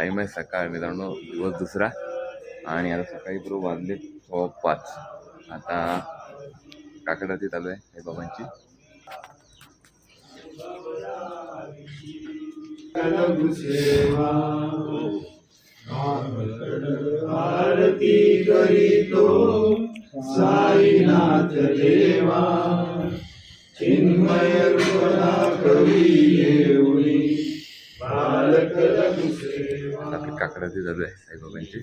Time आहे. सकाळ मित्रांनो दिवस दुसरा. आणि आता सकाळी बरोबर वाजले सव्वा पाच. आता काकडाची चालू आहे हे बाबांची. आरती करीतो साईनाथ देवा चिन्मय कवी येऊ काकडाची चालू आहे साईबाबांची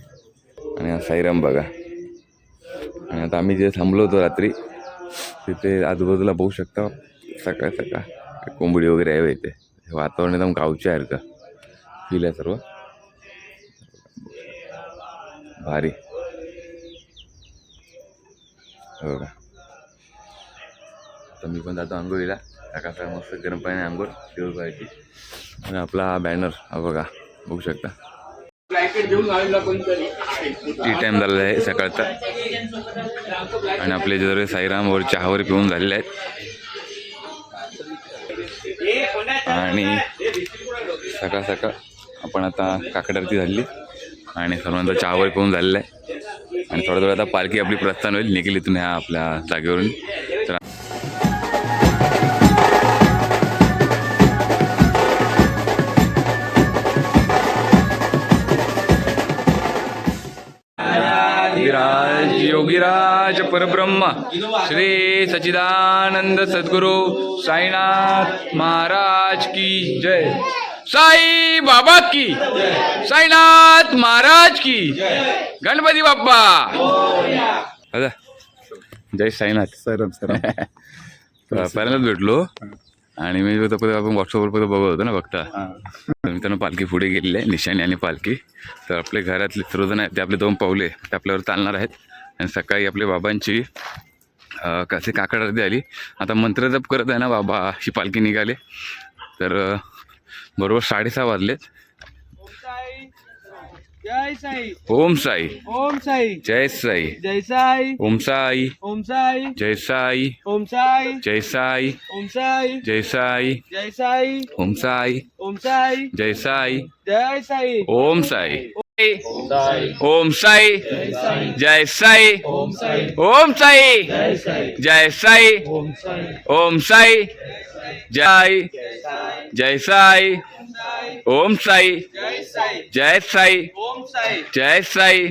आणि साईराम बघा. आणि आता आम्ही जे थांबलो होतो रात्री तिथे आजूबाजूला बघू शकता सकाळ सकाळ कोंबडी वगैरे आहे इथे. हे वातावरण एकदम गावच्या आहे का? फील आहे सर्व. भारी. हो का तर मी पण जातो आंघोळीला. सकाळ सकाळ मस्त गरम पाण्याने आंघोळ शिव पाहिजे आणि आपला हा बॅनर हा बघा. बघू शकता. टी टाइम झालेला आहे सकाळचा. आणि आपले जर साईराम वर चहावर पिऊन झालेले आहेत. आणि सकाळ सकाळ आपण आता काकड आरती झाली. आणि सर्वांचा चहावर पिऊन झालेला आहे. आणि थोडं थोडं आता पालखी आपली प्रस्थान होईल. निघेल इथून ह्या आपल्या जागेवरून. योगीराज परब्रह्म श्री सचिदानंद सद्गुरु साईनाथ महाराज की जय। साई बाबा की साईनाथ महाराज की गणपती बाप्पा। दादा जय साईनाथ। सरम सरम. पहिल्यांदाच भेटलो. आणि मी फक्त आपण व्हॉट्सअपवर पहिले बघत होतो ना बघता. तर मित्रांनो पालखी पुढे गेलेली आहे निशाणी आणि पालखी. तर आपले घरातले सर्वजण आहेत ते आपले दोन पावले ते आपल्यावर चालणार आहेत. आणि सकाळी आपल्या बाबांची कसे काकड आरती आली. आता मंत्रजप करत आहे ना बाबा ही पालखी निघाली. तर बरोबर साडेसहा वाजलेत. ओम साई. ओम साई जय साई. जय साई ओम साई. ओम साई जय साई. ओम साई जय साई ओम साई. जय साई. जय साई. ओम साई. ओम साई. जय साई. जय साई. ओम साई. ओम साई जय साई ओम साई जय साई ओम साई जय जय साई ओम साई जय साई जय साई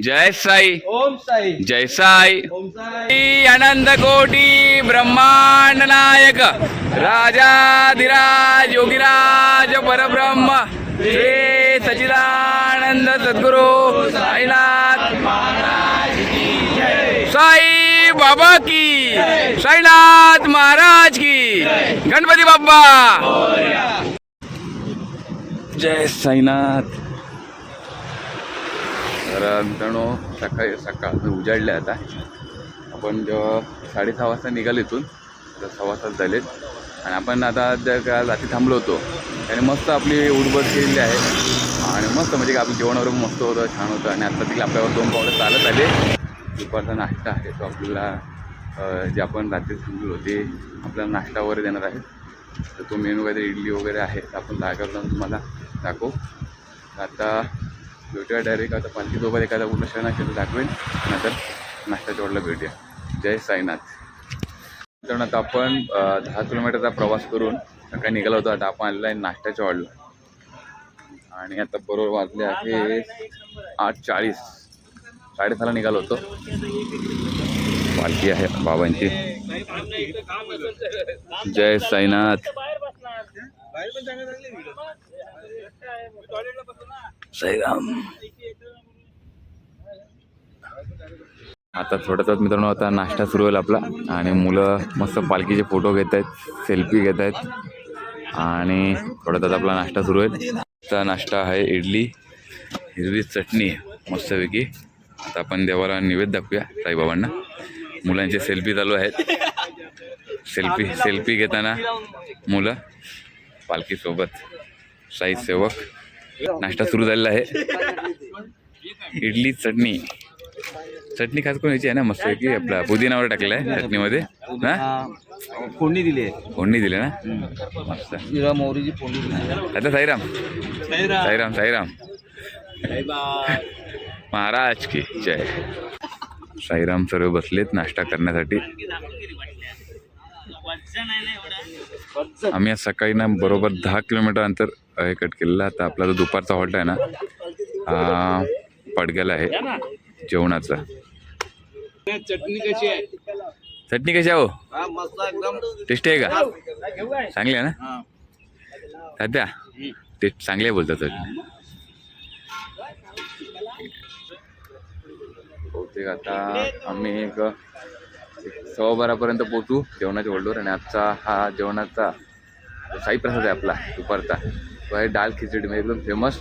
जय साई जय साई। आनंद कोटी ब्रह्मांड नायक राजाधिराज योगीराज परब्रह्म। श्री सद्गुरु साईनाथ. साई बाबा की. साईनाथ महाराज की. गणपती बाप्पा. जय साईनाथ. तर सकाळी सकाळ उजाडले आता. आपण जेव्हा साडेसहा वाजता निघाल इथून तर सहा सात झालेत आणि आपण आता ज्या रात्री थांबलो होतो. आणि मस्त आपली उडबड केलेली आहे. मस्त म्हणजे आपलं जेवण वगैरे मस्त होतं छान होतं. आणि आता देखील आपल्यावर दोन पावलं चालत आले. दुपारचा नाश्ता आहे तो आपल्याला जे आपण रात्री थांबलो ते आपल्याला नाश्ता वगैरे देणार आहे तर तो मेनू काहीतरी इडली वगैरे आहे तर आपण जागेवर जाऊन तुम्हाला दाखवू. आता भेटूया डायरेक्ट आता पालखीसोबत एखादा कुठं क्षण असेल तर दाखवेन. नंतर नाश्ता जेवढला भेटूया. जय साईनाथ. मित्रांनो आता आपण दहा किलोमीटरचा प्रवास करून सकाळी निघाला होतो. आता आपण आलेला आहे नाश्त्याच्या वाढला आणि आता बरोबर वाजले आहे आठ चाळीस साडेसहाला निघालो होतो. पालखी आहे बाबांची. जय साईनाथ. साईराम. आता थोड्याच मित्रांनो आता नाश्ता सुरू होईल आपला. आणि मुलं मस्त पालखीचे फोटो घेत आहेत सेल्फी घेत आहेत आणि थोड्याच आपला नाश्ता सुरू होईल. चा नाश्ता आहे इडली हिरवी चटणी मस्तपैकी. आता आपण देवाला निवेद दाखवूया साईबाबांना. मुलांचे सेल्फी चालू आहेत. सेल्फी सेल्फी घेताना मुलं पालखीसोबत साई सेवक. नाश्ता सुरू झालेला आहे. इडली चटणी. चटणी खास करून याची आहे ना? मस्त की आपला पुदिनावर टाकलाय चटणीमध्ये. ना फोडणी दिली आहे. फोडणी दिली ना? मस्त. मोहरीची फोडणी दिली. आता साईराम. साईराम. साईराम महाराज की जय. साईराम सर्व बसलेत नाश्ता करण्यासाठी. आम्ही आज सकाळी ना बरोबर दहा किलोमीटर अंतर हे कट केलेलं. आता आपला जो दुपारचा हॉल्ट आहे ना पडग्याला आहे. जेवणाचा. चटणी कशी आहे? चटणी कशी आहे हो? मस्त एकदम. टेस्टी आहे का? चांगली आहे ना. सध्या? टेस्ट चांगली आहे बोलतात चटणी बहुतेक आता आम्ही एक सव्वा बारापर्यंत पोहोचू जेवणाच्या होल्डवर आणि आजचा हा जेवणाचा साई प्रसाद आहे आपला दुपारचा तो आहे डाळ खिचडी. म्हणजे एकदम फेमस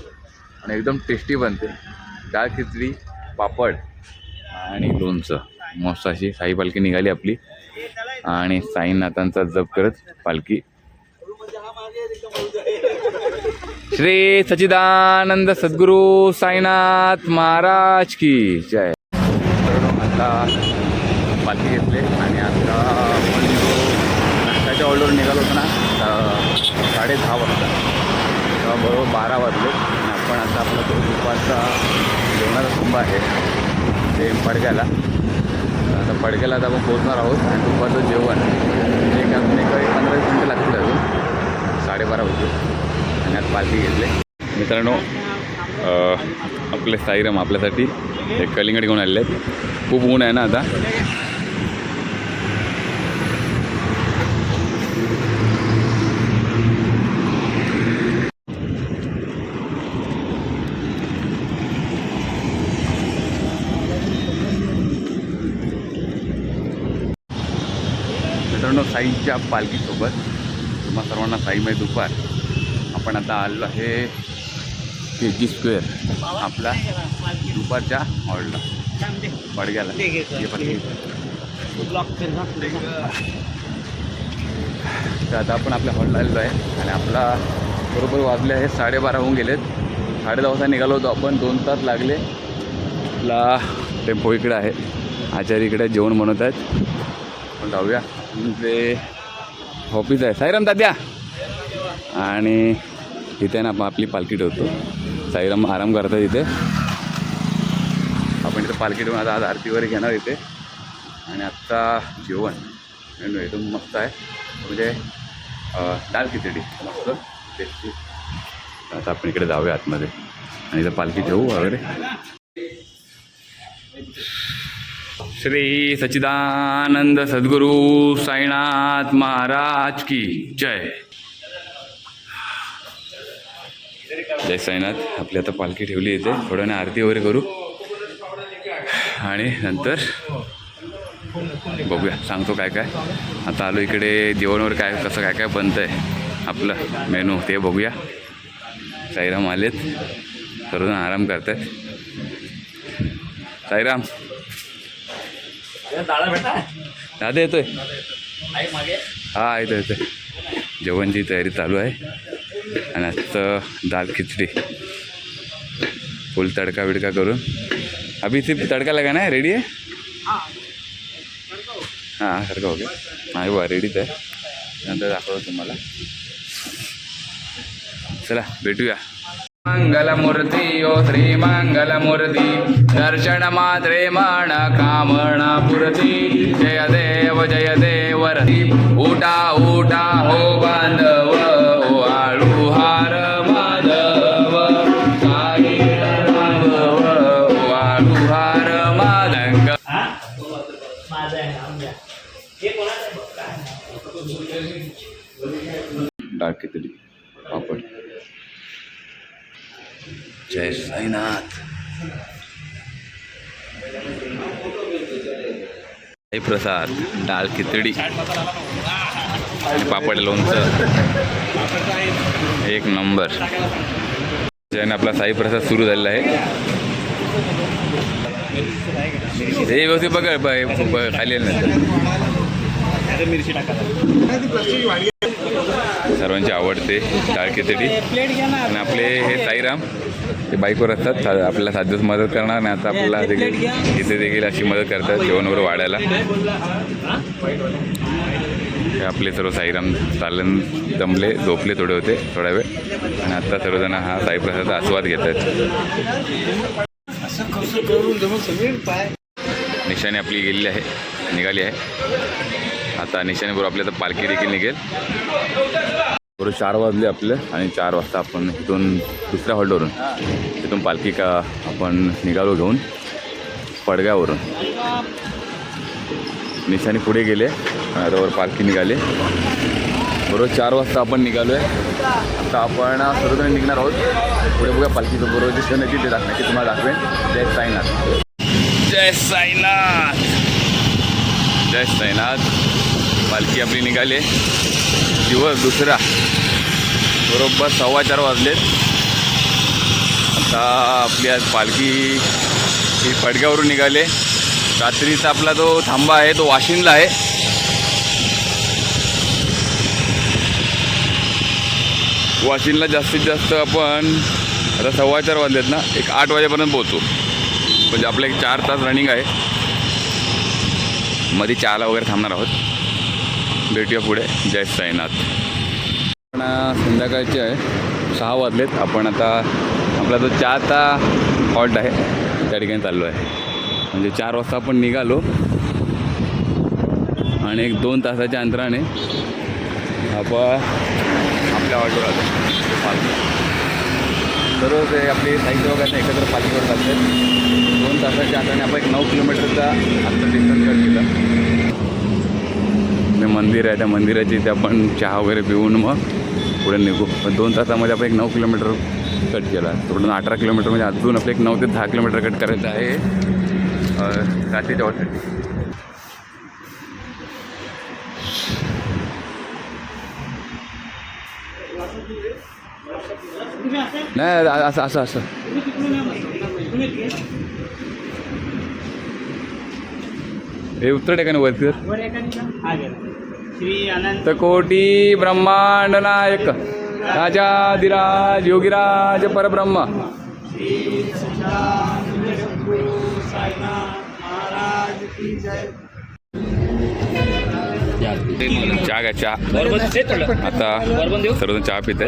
आणि एकदम टेस्टी बनते. डाळ खिचडी पापड आणि लोणचं. मस्त अशी साई पालखी निघाली आपली. आणि साईनाथांचा जप करत पालखी. श्री सचिदानंद सद्गुरू साईनाथ महाराज की जय. आता पालखी घेतले आणि आता आपण नाश्त्याच्या ऑर्डर निघालो होतो ना साडे दहा वाजता. तेव्हा बरोबर बारा वाजले. आपण आता आपला तो दुपारचा जेवणाचा आहे. ते पडग्याला आता पडग्याला आता आपण पोहोचणार आहोत आणि दुपारचं जेवण. एक अजून एक पंधरा वीस मिनटं लागतील अजून. साडेबारा होते आणि आज पालखी घेतले. मित्रांनो आपले साईराम आपल्यासाठी एक कलिंगड घेऊन आलेले आहेत. खूप ऊन आहे ना आता मित्रांनो साईच्या पालखीसोबत. तुम्हा सर्वांना साईमय दुपार. आपण आता आलो आहे के जी स्क्वेअर आपला दुपारच्या हॉलला. पडग्याला. तर आता आपण आपल्या हॉलला आलेलो आहे आणि आपला बरोबर वाजले आहे साडेबारा होऊन गेलेत. साडे दहा वाजता निघालो होतो आपण. दोन तास लागले. आपला टेम्पो इकडे आहे. आचार्य इकडे जेवण बनवत आहेत. आपण जाऊया. म्हणजे ऑफिस आहे. साईराम दाद्या. आणि इथे ना आपण आपली पालखी ठेवतो. साईराम आराम करतात इथे. आपण इथे पालखी ठेवून आता आज आरती वगैरे घेणार इथे. आणि आत्ता जेवण मेनू एकदम मस्त आहे. म्हणजे दाल खिचडी. मस्त. टेस्टी आता आपण इकडे जाऊया आतमध्ये. आणि इथं पालखी ठेवू वगैरे. श्री सच्चिदानंद सद्गुरू साईनाथ महाराज की जय. जय साईनाथ. आपली आता पालखी ठेवली येते थोड्याने आरती वगैरे करू. आणि नंतर बघूया. सांगतो काय काय. आता आलो इकडे. जेवणवर काय कसं काय काय बनतं आहे आपलं मेनू ते बघूया. साईराम आलेत. सर्वजण आराम करत आहेत साईराम. दादा येतोय. हा येतो येतोय. जेवणची तयारी चालू आहे. आणि आजचं दाल खिचडी. फुल तडका बिडका करून. अभि सिर्फ तडका लगा ना रेडी आहे? हां. सारखं ओके नाही बा रेडीच आहे नंतर दाखवतो तुम्हाला. चला भेटूया. मंगलमूर्ती ओ श्री मंगलमूर्ती दर्शन मात्रे मन कामना पुरती जय देव जय देव रती उठा उठा हो बांधव ओ आळू हार माधव। साई राघव, ओ आळू हार माधंग डाळ खिचडी पापड जय साईनाथ साई प्रसाद डाळ खिचडी. पापड लोणचं. एक नंबर. जयन आपला साई प्रसाद सुरू झालेला आहे. हे व्यवस्थित बघ खाली नंतर मिरची टाका. सर्वांचे आवडते डाळ खिचडी. आणि आपले हे साईराम ते बाईकवर असतात. सा- आपल्याला साध्यच मदत करणार नाही आता आपल्याला देखील इथे देखील अशी मदत करतात जेवण वगैरे वाढायला हे? आपले सर्व साईराम चालन जमले झोपले थोडे होते थोडा वेळ. आणि आता सर्वजण हा साईप्रसादाचा आस्वाद घेत आहेत निशाने आपली गेलेली आहे निघाली आहे. आता निशाणीबरोबर आपल्या आता पालखी देखील निघेल. बरोबर चार वाजले आपले आणि चार वाजता आपण इथून दुसऱ्या हॉल्टवरून तिथून पालखी का आपण निघालो घेऊन पडग्यावरून. निशाणी पुढे गेले आता पालखी निघाली. बरोबर चार वाजता आपण निघालो आहे आता आपण सर्वजण निघणार आहोत. पुढे बघा पालखीचं बरोबर जे सण आहे ते दाखवण्याची तुम्हाला दाखवेन. जय साईनाथ. जय साईनाथ. जय साईनाथ. पालखी आपली निघाली दिवस दुसरा. बरोबर सव्वा चार वाजलेत. आता आपली आज पालखी ही फडक्यावरून निघाले रात्रीचा आपला जो थांबा आहे तो वाशिंदला आहे. वाशिंदला जास्तीत जास्त आपण आता सव्वा चार वाजलेत ना एक आठ वाजेपर्यंत पोहोचू. म्हणजे आपलं एक चार तास रनिंग आहे. मध्ये चहाला वगैरे थांबणार आहोत. भेटूया पुढे. जय साईनाथ. पण संध्याकाळचे आहे. सहा वाजलेत. आपण आता आपला जो चहाचा हॉल्ट आहे त्या ठिकाणी चाललो आहे म्हणजे चार वाजता आपण निघालो. आणि एक दोन तासाच्या अंतराने आपण आपल्या हॉल्टवर आलो. पालखी सर्व ते आपले साहित्य वगैरे एकत्र पालखीवर चालतात दोन तासाच्या अंतराने आपण एक नऊ किलोमीटरचा अंतर डिस्टन्स कट केला ते मंदिर आहे त्या मंदिराची इथे आपण चहा वगैरे पिऊन मग पुढे निघू. पण दोन तासामध्ये आपण एक नऊ किलोमीटर कट केला. थोडं अठरा किलोमीटर म्हणजे अजून आपलं एक नऊ ते दहा किलोमीटर कट करायचं आहे. रात्रीच्या नाही असं असं असं. हे उत्तर ठिकाणी वरती. कोटी ब्रह्मांड नायक राजाधिराज योगीराज परब्रह्म। चहा घ्या चहा. आता सर्वजण चहा पित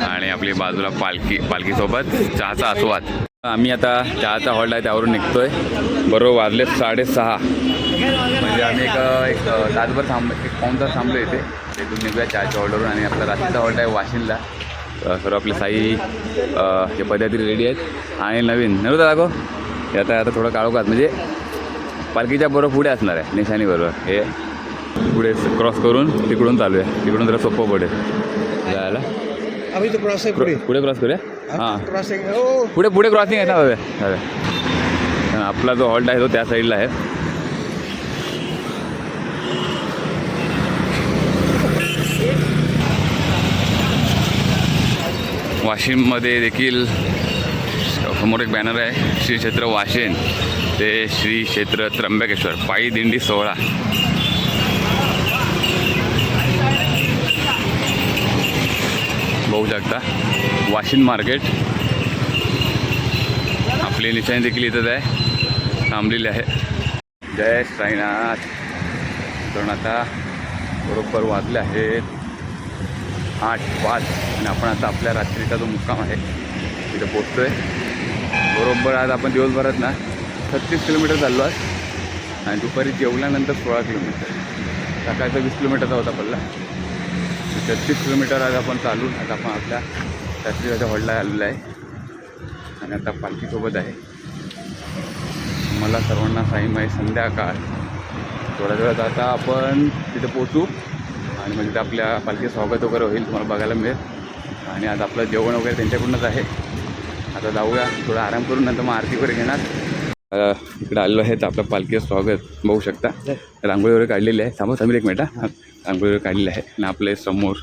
आणि आपली बाजूला पालखी पालखीसोबत चहाचा आस्वाद. आम्ही आता चहाचा हॉल्ट आहे त्यावरून निघतोय. बरोबर वाजले साडेसहा. म्हणजे आम्ही एक एक तासभर थांब एक पाऊन तास थांबलो इथे. इथून निघूया चहाच्या हॉल्टवरून आणि आपला रात्रीचा हॉल्ट आहे वाशिनला अ, सर्व आपले साई हे पद्धती रेडी आहेत. आणि नवीन नव्हतं दाखव हे आता आता थोडं काळोखात म्हणजे पालखीच्या बरोबर पुढे असणार आहे निशाणी बरोबर. हे पुढे क्रॉस करून तिकडून चालू आहे तिकडून जरा सोपं पडेल. जायला. क्रॉस है पुढे क्रॉस करूया? हां. क्रॉसिंग पुढे पुढे क्रॉसिंग आहे ना हवे हवे आपला जो हॉल्ट आहे तो त्या साईडला आहे. वाशिममध्ये देखील समोर एक बॅनर आहे. श्री क्षेत्र वाशिम. ते श्री क्षेत्र त्र्यंबकेश्वर. पायी दिंडी सोहळा. बघू शकता. वाशिम मार्केट. आपली निशाणी देखील इथंच आहे. थांबलेली आहे. जय साईनाथ कारण आता बरोबर वाजले आहेत. आठ पाच. आणि आपण आता आपल्या रात्रीचा जो मुक्काम आहे तिथे पोचतो आहे बरोबर आज आपण दिवसभरात ना छत्तीस किलोमीटर चाललो आहे आणि दुपारी जेवल्यानंतर सोळा किलोमीटर. सकाळचा वीस किलोमीटरचा होता पल्ला. छत्तीस किलोमीटर आज आपण चालू. आता आपण आपल्या रात्रीच्या हॉलला आलेला आहे. आणि आता पालखीसोबत आहे. मला सर्वांना साईम आहे. संध्याकाळ. थोड्या वेळात आता आपण तिथे पोचू आणि म्हणजे तिथे आपल्या पालखी स्वागत वगैरे होईल तुम्हाला बघायला मिळेल. आणि आज आपलं जेवण वगैरे त्यांच्याकडूनच आहे. आता जाऊया थोडा आराम करून नंतर मग आरती वगैरे घेणार. इकडे आलेलो आहे तर आपलं पालखीचं स्वागत बघू शकता. रांगोळी वगैरे काढलेली आहे. थांबा थांबेल एक मिनिट. रांगोळी वगैरे काढलेली आहे. आणि आपले समोर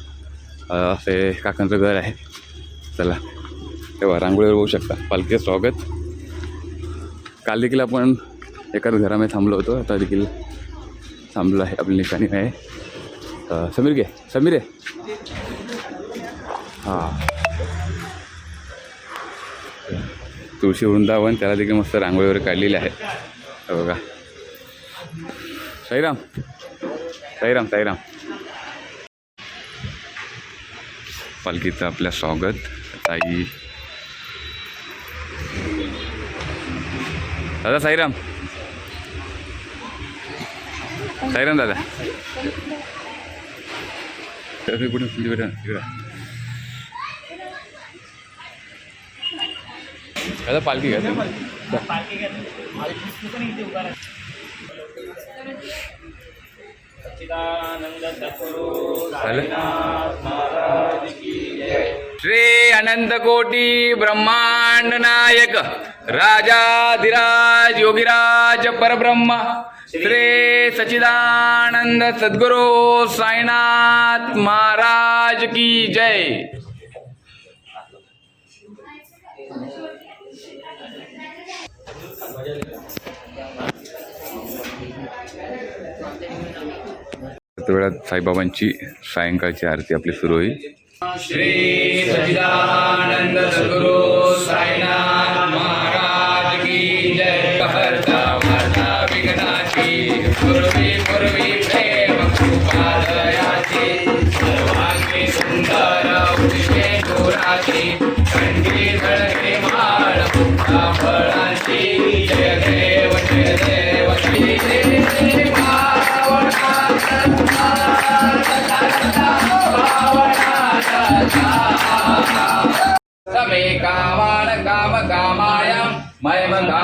असे काकांचं घर आहे. चला तेव्हा रांगोळीवर बघू शकता. पालखीचं स्वागत. काल देखील आपण एकाच घरामध्ये थांबलो होतो. आता देखील थांबलो आहे. आपली निशाणी आहे. समीर घे समीर आहे हां तुळशी वृंदावन त्याला देखील मस्त रांगोळी वगैरे काढलेली आहे बघा साईराम साईराम साईराम पालखीचं आपल्या स्वागत ताई दादा साईराम साईराम दादा तर कुठे तिकडे तिकडे दादा पालखी घ्या तुम्ही. झालं? श्री अनंत कोटी ब्रह्मांड नायक राजाधिराज योगीराज परब्रह्म श्री सच्चिदानंद सद्गुरु साईनाथ महाराज की जय. वेळात साईबाबांची सायंकाळची आरती आपली सुरू होईल. श्री सच्चिदानंद सद्गुरु साईनाथ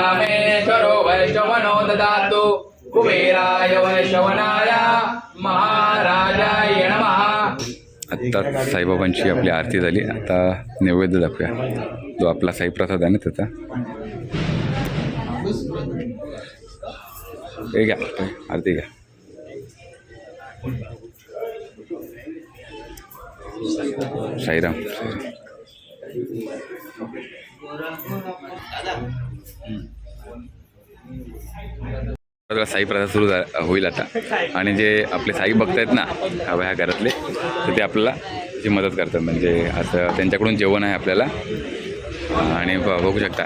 रामेश्वरो कामेश्वरो वैश्वनो ददातु कुबेराय वैश्वनाय महाराजाय नमः। आता साईबाबांची आपली आरती झाली. आता नैवेद्य दाखवूया. जो आपला साईप्रसाद आहे ना त्याचा. हे घ्या आरती घ्या. साईराम साईराम. साई प्रसाद सुरू होईल आता. आणि जे आपले साई भक्त आहेत ना हव्या ह्या घरातले तर ते आपल्याला ची मदत करतात. म्हणजे असं त्यांच्याकडून जेवण आहे आपल्याला. आणि ब- बघू शकता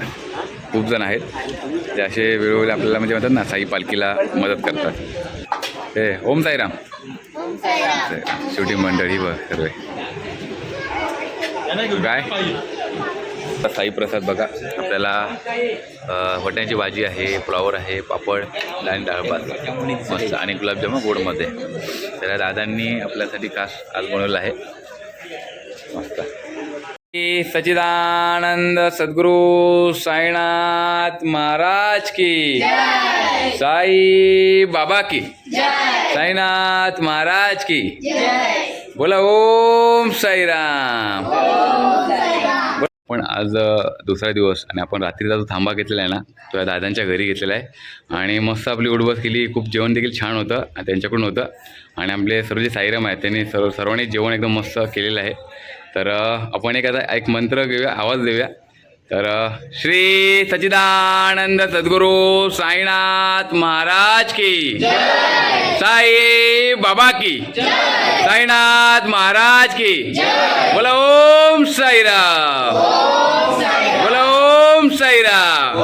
खूप जण आहेत. ते असे वेळोवेळी आपल्याला म्हणजे म्हणतात ना साई पालखीला मदत करतात. हे ओम साईराम. शेवटी मंडळी बघ सर्व काय? साई प्रसाद बघा आपल्याला अ, वटाण्याची भाजी आहे फ्लॉवर आहे पापड आणि डाळ भात मस्त आणि गुलाबजामुन गोडमध्ये. तर दादांनी आपल्यासाठी खास आज बनवलं आहे. मस्त. श्री सच्चिदानंद सद्गुरु साईनाथ महाराज की. साई बाबा की. साईनाथ महाराज की. बोला ओम साईराम. पण आज दुसरा दिवस आणि आपण रात्रीचा जो थांबा घेतलेला आहे ना तो या दादांच्या घरी घेतलेला आहे. आणि मस्त आपली उडबस केली खूप जेवण देखील छान होतं आणि त्यांच्याकडून होतं. आणि आपले सर्व जे साईराम आहेत त्यांनी सर्व सर्वांनी जेवण एकदम मस्त केलेलं आहे. तर आपण एक आता एक मंत्र घेऊया आवाज देऊया. तर श्री सचिदानंद सद्गुरु साईनाथ महाराज की साई बाबा की साईनाथ महाराज की बोला ओम साईराम. बोला ओम साईराम.